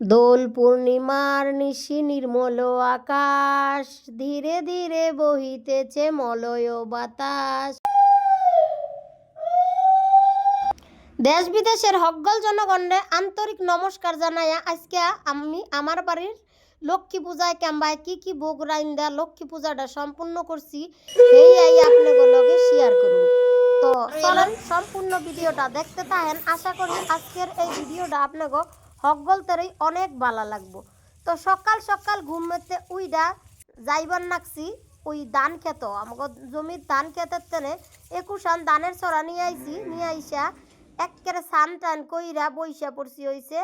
দোল পূর্ণিমার নিশি নির্মল আকাশ, ধীরে ধীরে বহিতেছে মলয় বাতাস। দেশ বিদেশের হকগল জনগণরে আন্তরিক নমস্কার জানাইয়া আজকে আমি আমার বাড়ির লক্ষ্মী পূজায় ক্যাম্বায় কি কি ভোগ রাইন্দা, লক্ষ্মী পূজাটা সম্পূর্ণ করছি, এই আই আপনাদের লগে শেয়ার করুন তো চলেন, সম্পূর্ণ ভিডিওটা দেখতে থাকেন। আশা করি আজকের এই ভিডিওটা আপনাকে হকগল অনেক বালা লাগবো। তো সকাল সকাল ঘুম মেতে উইডা যাইবার নাকছি ওই ধান খেত আমাকে জমির ধান খেতের তেনে একুশান ধানের ছড়া নিয়ে আইছি, নিয়ে আইসা একেবারে সান টান কইরা বইসা পড়ছি হইছে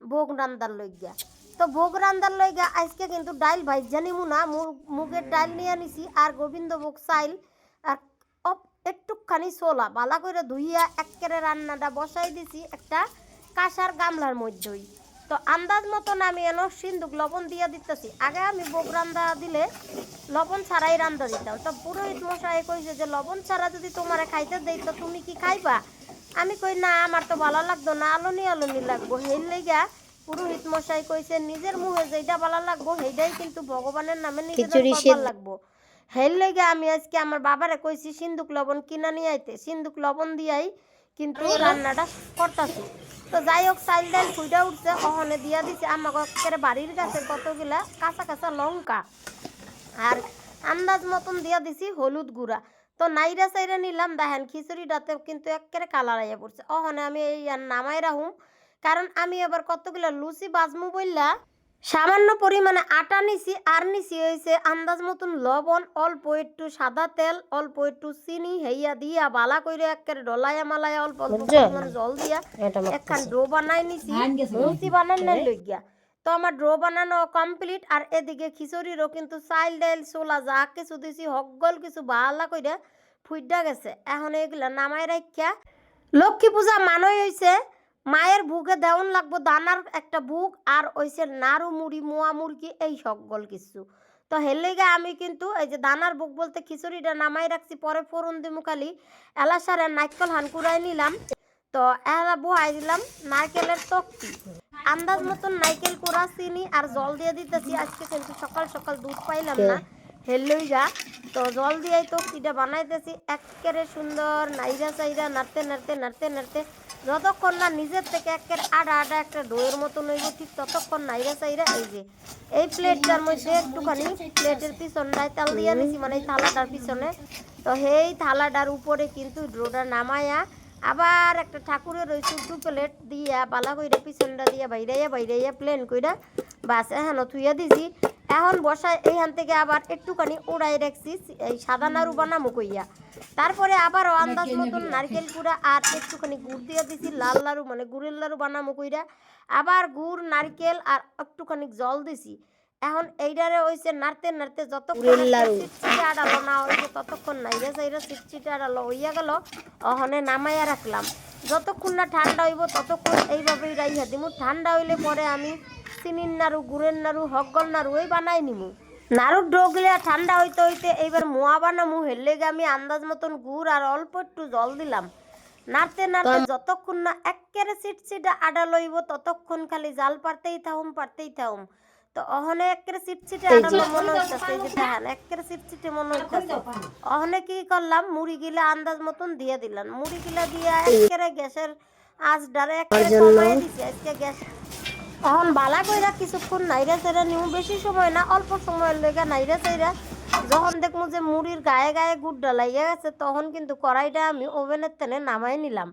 ভোগ রান্দার লইগা তো ভোগ রান্দার লইগা আজকে কিন্তু ডাইল ভাইজা নিমু না মুগের ডাইল নিয়ে আনিছি আর গোবিন্দভোগ চাইল আর একটুখানি ছোলা। বালা করে ধুইয়া একেবারে রান্নাটা বসাই দিছি একটা কাঁসার গামলার মধ্যেই। তো আন্দাজ মতন আমি এনো সিন্দুক লবণ দিয়ে দিতেছি। আগে আমি ভোগ রান্দা দিলে লবণ ছাড়াই রান্দা দিতাম। তো পুরোহিত মশাই কইছে যে লবণ ছাড়া যদি তোমারে খাইতে দেই তো তুমি কি খাইবা? আমি কই না আমার তো ভালো লাগতো না আলনি আলনি লাগবো। হের লেগা পুরোহিত মশাই কইছে নিজের মুখে যেটা ভালো লাগবো সেইটাই কিন্তু ভগবানের নামে নিজেদের করবার লাগবো। হের লেগে আমি আজকে আমার বাবারে কইছি সিন্দুক লবণ কিনা নিয়ে আইতে। সিন্দুক লবণ দিয়াই কিন্তু রান্নাটা করতাছি। তো যাই হোক চাইল ডাইল ফুইটা উঠছে অহনে দিয়া দিছে। আমাকে বাড়ির কাছে কতগুলা কাঁচা কাঁচা লঙ্কা। আর আন্দাজ মতন দিয়া দিছি হলুদ গুঁড়া। তো নাইরা সাইরা নিলাম, দেখেন খিচুড়িটাতে কিন্তু একেবারে কালার আইয়া পড়ছে। অহনে আমি এই নামাই রাখুম। কারণ আমি এবার কতগুলা লুচি বাজমু বললা সামান্য পরিমাণে আটা নিছি আর নিছি হয়েছে আন্দাজ মতন লবণ অল্প একটু সাদা তেল অল্প একটু চিনি হেইয়া দিয়া বালা কইরে একেবারে ডলাইয়া মালাইয়া অল্প অল্প পরিমাণে জল দিয়া একখান ডো বানাই নিছি লুচি বানানোর লইগিয়া তো আমার ড্রো বানানো কমপ্লিট আর এদিকে খিচুড়িরও কিন্তু চাইল ডাইল ছোলা যা কিছু দিছি হকগল কিছু বালা কইরা ফুইডা গেছে। এখন এগুলা নামাই রাখিয়া লক্ষ্মী পূজা মানই হইছে। মায়ের বুকে দেওয়ান লাগবো দানার একটা বুক আর ওইসে নাড়ু মুড়ি, মোয়া মুরগি এই সকল কিছু। তো হেলেগে আমি কিন্তু এই যে দানার বুক বলতে খিচুড়িটা নামাই রাখছি, পরে ফোরন দিমু খালি। এলাসারে নাইকল হান কুড়াই নিলাম। তো এলা বহাই দিলাম নারকেলের তক্তি। আন্দাজ মতন নাইকেল কুড়া, চিনি আর জল দিয়ে দিতেছি। আজকে কিন্তু সকাল সকাল দুধ পাইলাম না। হেলই যা তো জল দিয়েই তো কিটা বানাইতেছি। একেবারে সুন্দর নাইরা চাইরা নাড়তে নাড়তে নাড়তে নাড়তে। যতক্ষণ না নিজের থেকে একের আডা আডা একটা ডোয়ের মতন হইব, ঠিক ততক্ষণ নাইরা চাইরা এই যে, এই প্লেটটার মধ্যে একটুখানি প্লেটের পিছনটায় তেল দিয়ে নিছি মানে থালাটার পিছনে। তো সেই থালাটার উপরে কিন্তু ডোটা নামায়া আবার একটা ঠাকুরের ওই ছোট্ট প্লেট দিয়া, বালা কইরা পিছনটা দিয়া বাইরাইয়া বাইরাইয়া প্লেন কইরা বাস এখন থুইয়া দিছি। এখন বসায় এইখান থেকে আবার একটুখানি উড়াই রাখছি এই সাদা নাড়ু বানামো কইয়া তারপরে আবারও আন্দাজ মতন নারকেল। গুঁড়া আর একটুখানি গুড় দিয়ে দিছি লাল লাড়ু মানে গুড়ের লাড়ু বানামো কইরা আবার গুড় নারকেল আর একটুখানি জল দিছি। এখন এইটারে হইছে নাড়তে নাড়তে যতক্ষণ চিটচিটে না হইছে ততক্ষণ নাইরা সাইরা চিটচিটে আড়ালো হইয়া গেল অহনে নামাইয়া রাখলাম। যতক্ষণ না ঠান্ডা হইব ততক্ষণ এইভাবেই রাইয়া দিমু। ঠান্ডা হইলে পরে আমি চিনির নাড়ু গুড়ের নাড়ু হকগল নাড়ু ওই বানাই নিমু। নাড়ুর ডোগলে ঠান্ডা হইতে হইতে এইবার মোয়া বানামু হেললে আমি আন্দাজ মতন গুড় আর অল্প একটু জল দিলাম। নাড়তে নাড়তে যতক্ষণ না একেবারে চিটচিটা আডা লইব ততক্ষণ খালি জাল পারতেই থাকুম পারতেই থাকুম তো অহনে একেবারে চিটচিটে আডালো মনে হইতেছে যে দেখেন একেবারে চিটচিটে মনে হইতেছে। অহনে কি করলাম? মুড়ি গিলা আন্দাজ মতন দিয়ে দিলাম। মুড়ি গিলা দিয়ে একেবারে গ্যাসের আঁচ ডারে একেবারে কমাই দিছি। আজকে গ্যাস এখন বালা কইরা কিছুক্ষণ নাইরা চাইরা নিউ বেশি সময় না অল্প সময়ের লেগে নাইরা চাইরা যখন দেখব যে মুড়ির গায়ে গায়ে গুড় ডালাইয়া গেছে তখন কিন্তু কড়াইটা আমি ওভেনের তেনে নামাই নিলাম।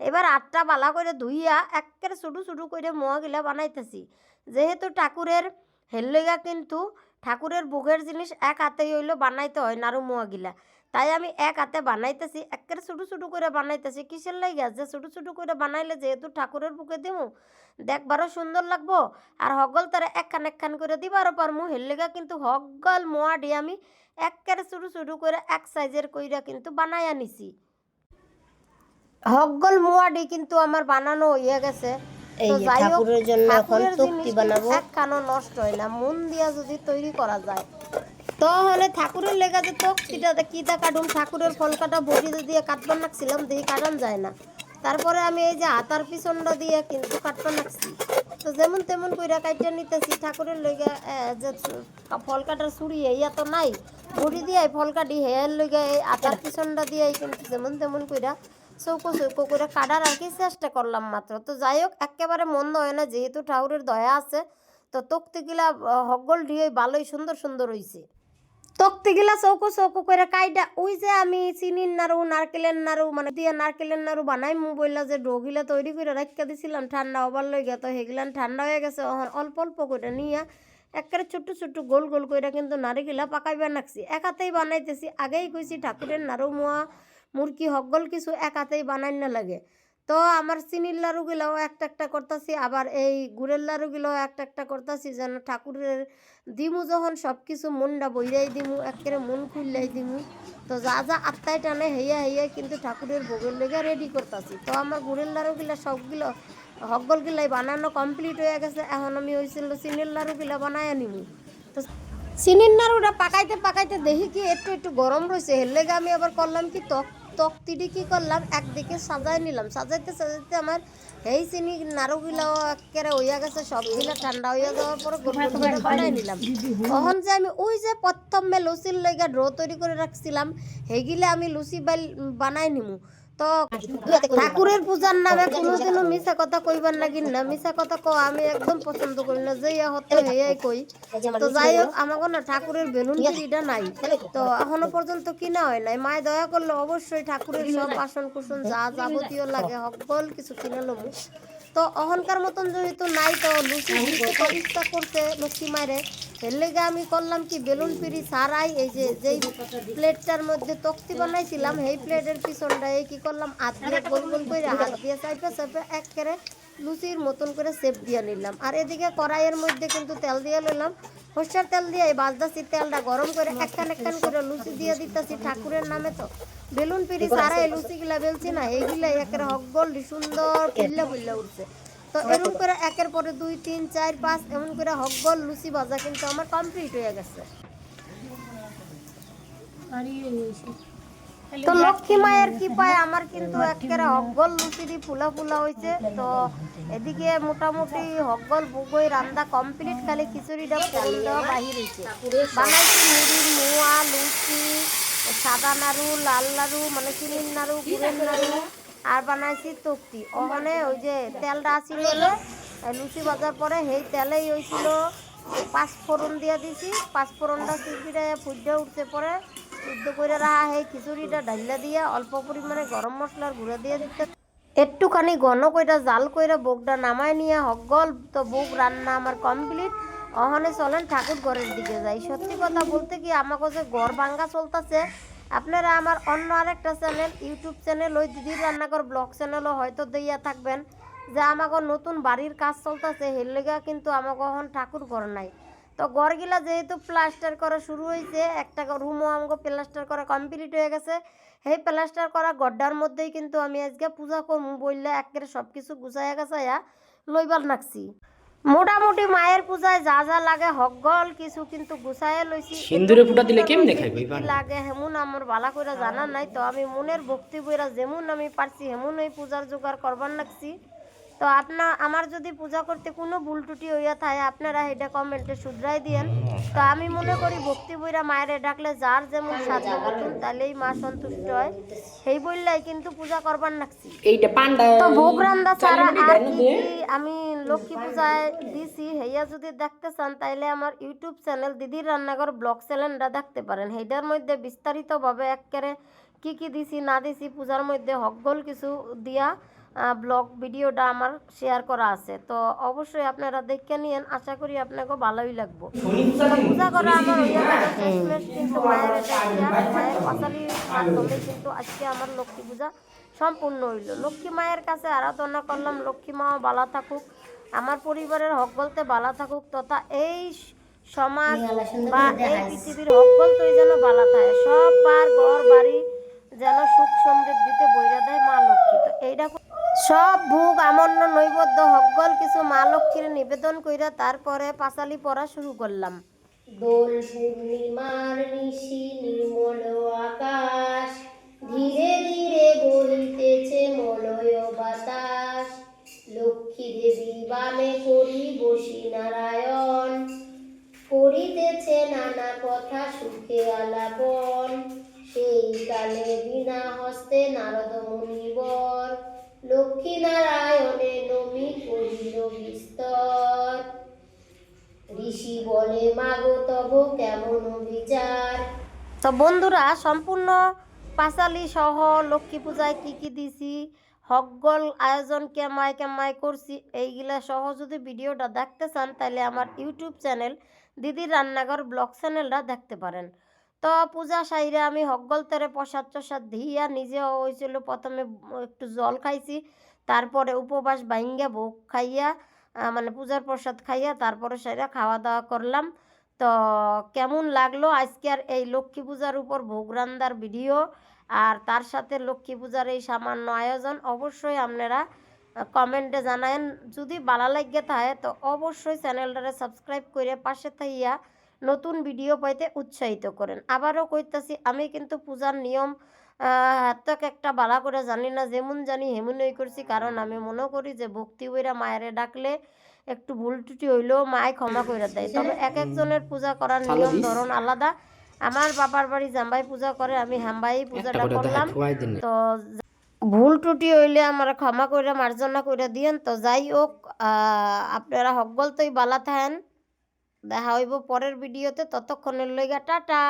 এবার আটটা বালা করে ধুইয়া একেবারে ছোটো ছোটো করে মোয়া গিলা বানাইতেছি। যেহেতু ঠাকুরের হেললেগা কিন্তু ঠাকুরের বুকের জিনিস এক হাতেই হইল বানাইতে হয় নাড়ু মোয়া গিলা। তাই আমি এক হাতে বানাইতেছি, একেবারে ছোটো ছোটো করে বানাইতেছি। কিসের লাগে যে ছোটো ছোটো করে বানাইলে যেহেতু ঠাকুরের বুকে দিমু দেখবারও সুন্দর লাগবো। আর হগল তারা একখান একখান করে দিবারও পারমু। হেললেগা কিন্তু হগল মোয়া দিয়ে আমি একেবারে ছোটো ছোটো করে এক সাইজের কইরা কিন্তু বানাইয়া নিছি হগল মোয়াডি কিন্তু আমার বানানো হইয়া গেছে। এই যে ঠাকুরের জন্য এখন তক্তি বানাবো। নষ্ট হয় না মন দিয়া যদি তৈরি করা যায়। তাহলে ঠাকুরের লেগে যে তক্তিটা কাটুম ঠাকুরের ফল কাটা বড়ি দিয়ে কাটবার লাগছিলাম দিয়ে কাটান যায় না। তারপরে আমি এই যে হাতার পিছনটা দিয়ে কিন্তু কাটতে লাগছি তো যেমন তেমন কইরা কাইটা নিতেছি ঠাকুরের লইগা যে ফল কাটার ছুরি ইয়া তো নাই। বড়ি দিয়ে ফল কাটি হেয়ার লইগা এই হাতার পিছনটা দিয়ে কিন্তু যেমন তেমন কইরা চৌকো চৌকো করে কাটার আর কি চেষ্টা করলাম মাত্র। তো যাই হোক, একেবারে মন্দ হয় না, যেহেতু ঠাউরের দয়া আছে, তো তক্তিগুলা হগল দিয়ে ভালোই সুন্দর সুন্দর হইছে। তক্তিগুলা চৌকো চৌকো করে কাইটা, ওই যে আমি চিনির নাড়ু, নারকেলের নাড়ু মানে দিয়ে নারকেলের নাড়ু বানাই মু বললা যে ডোগিলা তৈরি করে রাখা দিছিলাম, ঠান্ডা হবার লই গে তো সেগুলান ঠান্ডা হয়ে গেছে অল্প অল্প করে নিয়ে, একেবারে ছোট্ট ছোট্ট গোল গোল করে কিন্তু নারিকেলা পাকাইবার নাকছি এক হাতেই বানাইতেছি, আগেই কইছি ঠাকুরের নাড়ু মোয়া মুরগি হগল কিছু এক হাতেই বানাই না লাগে। তো আমার চিনির লাড়ুগুলাও একটা একটা করতেছি, আবার এই গুড়ের লাড়ুগুলাও একটা একটা করতেছি যেন ঠাকুরের দিমু যখন সব কিছু মনটা বইরাই দিমু, একেবারে মন খুললাই দিমু। তো যা যা আত্মায় টানে হেয়া হেয়া কিন্তু ঠাকুরের ভোগের লেগে রেডি করতেছি। তো আমার গুড়ের লাড়ুগুলা সবগুলো হগলগুলাই বানানো কমপ্লিট হয়ে গেছে, এখন আমি হয়েছিল চিনির লাড়ুগুলা বানায় নিমু। তো চিনির নাড়ুটা পাকাইতে পাকাইতে দেখি কি একটু একটু গরম রয়েছে লেগে আমি আবার করলাম কি তক তক্তিটি কি করলাম? একদিকে সাজাই নিলাম। সাজাইতে সাজাইতে আমার এই চিনি নাড়ুগুলা একেবারে হইয়া গেছে, সবগুলা ঠান্ডা হইয়া যাওয়ার পরে গোল বানাই নিলাম। তখন যে আমি ওই যে প্রথমে লুচির লইগা ড্র তৈরি করে রাখছিলাম, সেইগুলা আমি লুচি বানাই নিমু। তো ঠাকুরের পূজার নামে কোনোদিনও মিশা কথা কইবার লাগি না। মিশা কথা কো, আমি একদম পছন্দ করি না, যে হতে হেয়াই কই। তো যাই হোক আমাকে না ঠাকুরের বেলুন এটা নাই। তো এখনও পর্যন্ত কিনা হয় নাই। মায় দয়া করলে অবশ্যই ঠাকুরের সব আসন কুসন যা যাবতীয় লাগে সকল কিছু কিনে লমু। তো অহংকার মতন যেহেতু নাই তো লুচি ইচ্ছা করছে লক্ষ্মী মায়ের এর আমি করলাম কি, বেলুন পিড়ি সারাই এই যে, যেই প্লেটটার মধ্যে তক্তি বানাইছিলাম, সেই প্লেটের পিছনটা এই কি করলাম, হাত দিয়ে গোল গোল করে হাত দিয়ে চাইপে চাইপে একেবারে লুচির মতন করে সেপ দিয়ে নিলাম। আর এদিকে কড়াইয়ের মধ্যে কিন্তু তেল দিয়ে নিলাম। সর্ষের তেল দিয়ে এই বাজদাসি তেলটা গরম করে একখান একখান করে লুচি দিয়ে দিতেছি ঠাকুরের নামে তো। বেলুন পিড়ি সারা এই লুচিগুলা বেলছি না এইগুলা একের হকগল সুন্দর ফুল্লা ফুল্লা উঠছে। তো এরকম করে একের পরে দুই তিন চার পাঁচ এমন করে হকগল লুচি ভাজা কিন্তু আমার কমপ্লিট হয়ে গেছে। তো লক্ষ্মী মায়ের কি পায় আমার কিন্তু একেবারে হকগল লুচিরি ফুলা ফুলা হয়েছে তো এদিকে মোটামুটি হকগল বুগই রান্না কমপ্লিট, খালি খিচুড়িটা ফল দেওয়া বাহির হয়েছে বানাইছি মুড়ির মোয়া, লুচি, সাদা নাড়ু, লাল নাড়ু মানে চিনির নাড়ু, গুড়ের নাড়ু, আর বানাইছি তক্তি। ওখানে ওই যে তেলটা আসিল লুচি ভাজার পরে সেই তেলেই হয়েছিল পাঁচ ফোড়ন দিয়ে দিছি। পাঁচ ফোড়নটা চিপিটা ফুটে উঠতে পরে। সিদ্ধ করে রাখা সেই খিচুড়িটা ডাইলা দিয়ে অল্প পরিমাণে গরম মশলার গুঁড়া দিয়ে দিতে। একটুখানি ঘন কইরা জাল কইরা বোকটা নামায় নিয়ে হগল তো বোক রান্না আমার কমপ্লিট। অহনে চলেন ঠাকুর ঘরের দিকে যাই। সত্যি কথা বলতে কি আমাকে যে ঘর ভাঙ্গা চলতেছে, আপনারা আমার অন্য আরেকটা চ্যানেল, ইউটিউব চ্যানেল ওই দিদির রান্নাঘর ব্লগ চ্যানেলও হয়তো দিয়া থাকবেন, যে আমাকে নতুন বাড়ির কাজ চলতেছে, হের লেগা কিন্তু আমাকে এখন ঠাকুর ঘর নাই। তো ঘরগুলা যেহেতু প্লাস্টার করা শুরু হয়েছে একটা রুমও আমাকে প্লাস্টার করা কমপ্লিট হয়ে গেছে। সেই প্লাস্টার করা গড্ডার মধ্যেই কিন্তু আমি আজকে পূজা করব বললে একেবারে সব কিছু গুছাইয়া গাছাইয়া লইবার নাকছি। মোটামুটি মায়ের পূজায় যা যা লাগে হগল কিছু কিন্তু গুছাইয়া লইছি। সিন্দুরে ফুটা দিলে কেমনে খাইব? লাগে হেমুন আমার বালা কইরা জানা নাই তো আমি মনের ভক্তি বইরা যেমন আমি পারছি হেমন ওই পূজার জোগাড় করবার নাকছি। তো আপনার আমার যদি পূজা করতে কোনো ভুল ত্রুটি হইয়া থাকে আপনারা এটা কমেন্টে শুধরাই দিয়েন। তো আমি মনে করি ভক্তি বইরা মায়ের ডাকলে যার যেমন সাধ্য মতন তাহলেই মা সন্তুষ্ট হয়। সেই বললাই কিন্তু পূজা করবার পান্ডা তো ভোগ রান্দা ছাড়া আর কি আমি লক্ষ্মী পূজায় দিছি হেয়া যদি দেখতে চান তাইলে আমার ইউটিউব চ্যানেল দিদির রান্নাঘর ব্লগ চ্যানেলটা দেখতে পারেন। সেইটার মধ্যে বিস্তারিতভাবে একেবারে কি কি দিছি না দিছি পূজার মধ্যে হকগোল কিছু দিয়া ব্লগ ভিডিওটা আমার শেয়ার করা আছে। তো অবশ্যই আপনারা দেখে নিয়েন, আশা করি আপনাকে ভালোই লাগবো। পূজা করা আমার কিন্তু মায়ের কিন্তু আজকে আমার লক্ষ্মী পূজা সম্পূর্ণ হইল। লক্ষ্মী মায়ের কাছে আরাধনা করলাম, লক্ষ্মী মাও বালা থাকুক, আমার পরিবারের হক বলতে বালা থাকুক, তথা এই সমাজ বা এই পৃথিবীর হক বলতেই যেন বালা থাকে। সব পার, ঘর, বাড়ি যেন সুখ সমৃদ্ধিতে বইরা দেয় মা লক্ষ্মী। তো এইটা সব ভোগ আমন্য নৈবদ্য হকগল কিছু মা লক্ষ্মীর নিবেদন কইরা তারপরে পাঁচালি পড়া শুরু করলাম। দোল পূর্ণিমার নিশি নির্মল আকাশ, ধীরে ধীরে বহিতেছে মলয় বাতাস। লক্ষ্মী দেবী বামে করি বসি নারায়ণ, করিতেছে নানা কথা সুখে আলাপন। সেই কালে বিনা হস্তে নারদ মুনিবর লক্ষ্মী নারায়ণে নমি করিল বিস্তর। ঋষি বলে, মাগো, তব কেমন বিচার তো বন্ধুরা, সম্পূর্ণ পাঁচালি সহ লক্ষ্মী পূজায় কি কি দিছি হকগল আয়োজন কেমায় কেমায় করছি, এইগুলা সহ যদি ভিডিওটা দেখতে চান, তাহলে আমার ইউটিউব চ্যানেল দিদির রান্নাঘর ব্লগ চ্যানেলটা দেখতে পারেন। তো পূজা সাইরে আমি হকগল তেরে প্রসাদ টসাদ দিয়া নিজে হয়েছিল প্রথমে একটু জল খাইছি তারপরে উপবাস ভাঙ্গা ভোগ খাইয়া মানে পূজার প্রসাদ খাইয়া তারপরে সেটা খাওয়া দাওয়া করলাম। তো কেমন লাগল আজকের এই লক্ষ্মী পূজার উপর ভোগ রান্দার ভিডিও? আর তার সাথে লক্ষ্মী পূজার এই সামান্য আয়োজন অবশ্যই আপনারা কমেন্টে জানায়েন। যদি ভালো লাগে থাকে, তো অবশ্যই চ্যানেলটারে সাবস্ক্রাইব করে পাশে থাইয়া নতুন ভিডিও পাইতে উৎসাহিত করেন। আবারও কইতাছি, আমি কিন্তু পূজার নিয়ম হাতক একটা বালা করে জানি না যেমন জানি হেমনই করছি। কারণ আমি মনে করি যে ভক্তি বইরা মায়েরে ডাকলে একটু ভুল টুটি হইলেও মায় ক্ষমা করে দেয়। তবে এক একজনের পূজা করার নিয়ম ধরন আলাদা। আমার বাবার বাড়ি জাম্বাই পূজা করে আমি হাম্বাই পূজাটা করলাম। তো ভুল ত্রুটি হইলে আমার ক্ষমা করে মার্জনা করে দিয়েন। তো যাই হোক আহ, আপনারা হকগল তোই বালা থাকেন দেখা হইব পরের ভিডিওতে। ততক্ষণের লইগা টাটা।